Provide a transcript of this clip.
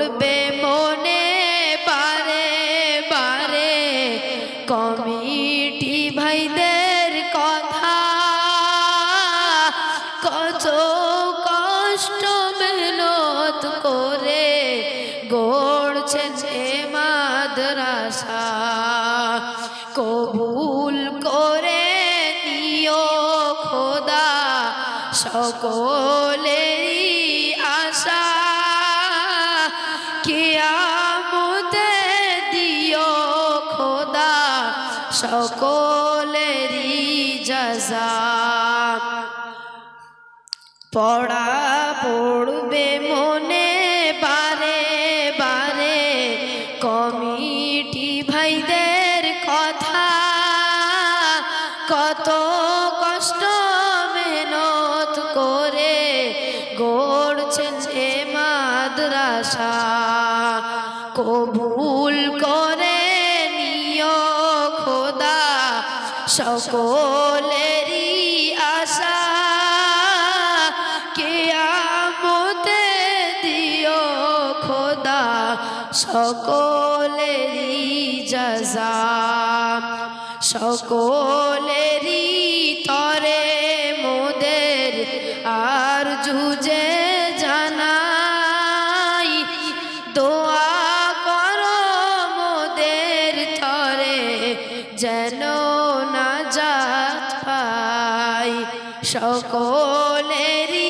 পড়বে মনে বারে বারে। কমিটি ভাইদের কথা। কত কষ্ট মেহনত করে গড়ছেন এ মাদ্রাসা। কবুল করে নিও খোদা সকলেরই সকলেরই জাজা পড়া পড়বে মনে, বারে বারে কমিটি ভাইদের কথা। কত কষ্ট মেহনত করে গড়ছেন এ মাদ্রাসা। কবুল করে সকলেরই আশা কেয়ামতে দিও খোদা সকলেরই জাজা সকলেরই তরে মোদের আর জুজে যেন না যাত পাই। সকলেরই